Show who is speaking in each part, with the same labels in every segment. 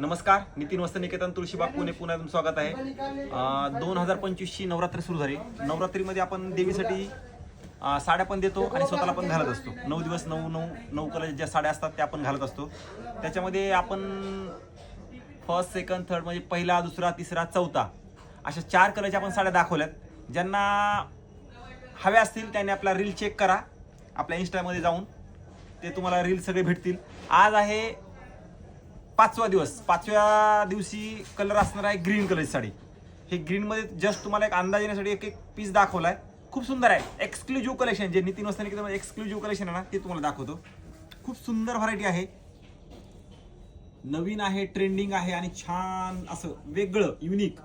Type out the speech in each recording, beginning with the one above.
Speaker 1: नमस्कार नितीन वस्त निकेतन तुळशीबाग पुणे पुन्हा तुमचं स्वागत आहे. दोन हजार पंचवीसची नवरात्री सुरू झाली. नवरात्रीमध्ये आपण देवीसाठी साड्या पण देतो आणि स्वतःला पण घालत असतो. नऊ दिवस नऊ नऊ नऊ कलर ज्या साड्या असतात त्या आपण घालत असतो. त्याच्यामध्ये आपण फर्स्ट सेकंड थर्ड म्हणजे पहिला दुसरा तिसरा चौथा अशा चार कलरच्या आपण साड्या दाखवल्यात. ज्यांना हव्या असतील त्यांनी आपला रील चेक करा. आपल्या इंस्टामध्ये जाऊन ते तुम्हाला रील सगळे भेटतील. आज आहे पाचवा दिवस. पाचव्या दिवशी कलर असणार आहे ग्रीन कलरची साडी. हे ग्रीनमध्ये जस्ट तुम्हाला एक अंदाज येण्यासाठी एक एक पीस आहे खूप सुंदर आहे. एक्सक्लुझिव्ह कलेक्शन जे नितीन वस्तानी एक्सक्लुझिव्ह कलेक्शन आहे ना ते तुम्हाला दाखवतो. खूप सुंदर व्हरायटी आहे. नवीन आहे ट्रेंडिंग आहे आणि छान असं वेगळं युनिक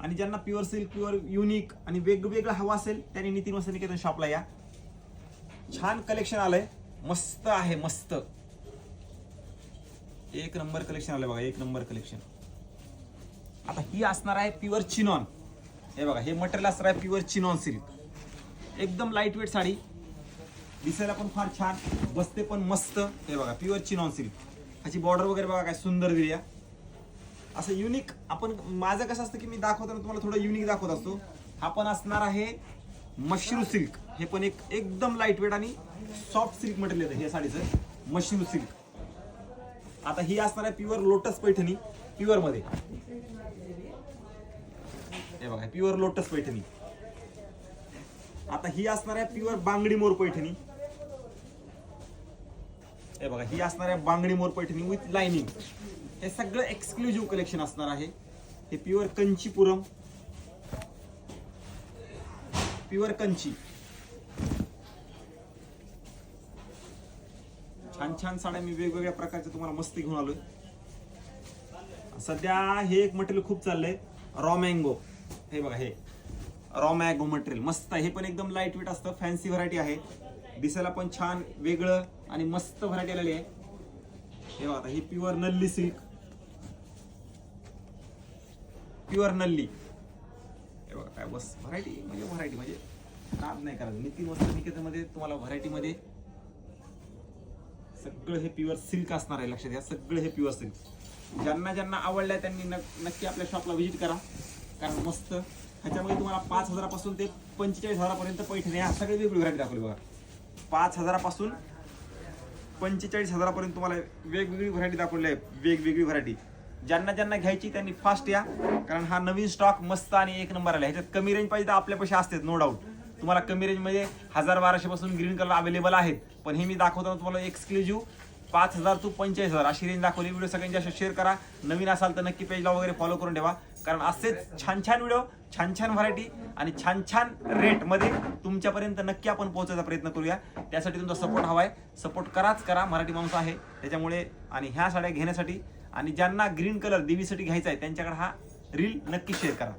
Speaker 1: आणि ज्यांना प्युअर सिल्क प्युअर युनिक आणि वेगवेगळं हवं असेल त्यांनी नितीन वस्तानी निकेतन शॉपला या. छान कलेक्शन आलंय. मस्त आहे मस्त. एक नंबर कलेक्शन आलं बघा एक नंबर कलेक्शन आता ही असणार आहे प्युअर चिनॉन हे बघा हे मटेरियल असणार आहे प्युअर चिनॉन सिल्क एकदम लाइट वेट साडी. दिसायला पण फार छान बसते पण मस्त. हे बघा प्युअर चिनॉन सिल्क ह्याची बॉर्डर वगैरे बघा काय सुंदर दिली आहे. असं युनिक आपण माझं कसं असतं की मी दाखवताना तुम्हाला थोडं युनिक दाखवत असतो. हा पण असणार आहे मशरू सिल्क हे पण एक एकदम लाइट वेट आणि सॉफ्ट सिल्क मटेरियल येतं हे साडीचं मशरू सिल्क आता ही असणार आहे प्युअर लोटस पैठणी प्युअरमध्ये. हे बघा प्युअर लोटस पैठणी. आता ही असणार आहे प्युअर बांगडी मोर पैठणी. हे बघा ही असणार आहे बांगडी मोर पैठणी विथ लाइनिंग हे सगळं एक्सक्लुझिव्ह कलेक्शन असणार आहे. हे प्युअर कंचीपुरम. प्युअर कंची. छान छान साड्या मी वेगवेगळ्या प्रकारच्या तुम्हाला मस्त घेऊन आलोय. सध्या हे एक मटेरियल खूप चाललंय रॉ मँगो हे बघा हे. रॉ मँगो मटेरियल मस्त आहे. हे पण एकदम लाइट वेट असतं फॅन्सी व्हरायटी आहे. दिसायला पण छान वेगळं आणि मस्त व्हरायटी आलेली आहे. हे बघा आता हे pure Nalli silk pure Nalli. हे बघा काय बस व्हरायटी म्हणजे व्हरायटी म्हणजे नाद नाही करायचं. नितीन वस्तू निकेतमध्ये तुम्हाला व्हरायटीमध्ये सगळं हे प्युअर सिल्क असणार आहे लक्षात घ्या सगळं हे प्युअर सिल्क ज्यांना ज्यांना आवडलंय त्यांनी नक्की आपल्या शॉपला व्हिजिट करा. कारण मस्त ह्याच्यामध्ये तुम्हाला पाच हजारापासून ते पंचेचाळीस हजारापर्यंत पैठणी ह्या सगळे वेगळी व्हरायटी दाखवली बघा. पाच हजारापासून पंचेचाळीस हजारापर्यंत तुम्हाला वेगवेगळी व्हरायटी दाखवली आहे. वेगवेगळी व्हरायटी ज्यांना ज्यांना घ्यायची त्यांनी फास्ट या. कारण हा नवीन स्टॉक मस्त आणि एक नंबर आला ह्याच्यात कमी रेंज पाहिजे तर आपल्या पैसे असतात नो डाऊट तुम्हाला कमी रेंजमध्ये हजार बाराशेपासून ग्रीन कलर अवेलेबल आहेत. पण हे मी दाखवताना तुम्हाला एक्सक्लुझिव्ह पाच हजार टू पंचेचाळीस हजार अशी रेंज दाखवली. व्हिडिओ सगळ्यांच्या शेअर करा. नवीन असाल तर नक्की पेजला वगैरे फॉलो करून ठेवा. कारण असेच छान छान व्हिडिओ छान छान व्हरायटी आणि छान छान रेटमध्ये तुमच्यापर्यंत नक्की आपण पोहोचायचा प्रयत्न करूया. त्यासाठी तुमचा सपोर्ट हवा आहे सपोर्ट कराच करा. मराठी माणूस आहे. त्याच्यामुळे आणि ह्या साड्या घेण्यासाठी आणि ज्यांना ग्रीन कलर देवीसाठी घ्यायचा आहे त्यांच्याकडे हा रील नक्की शेअर करा.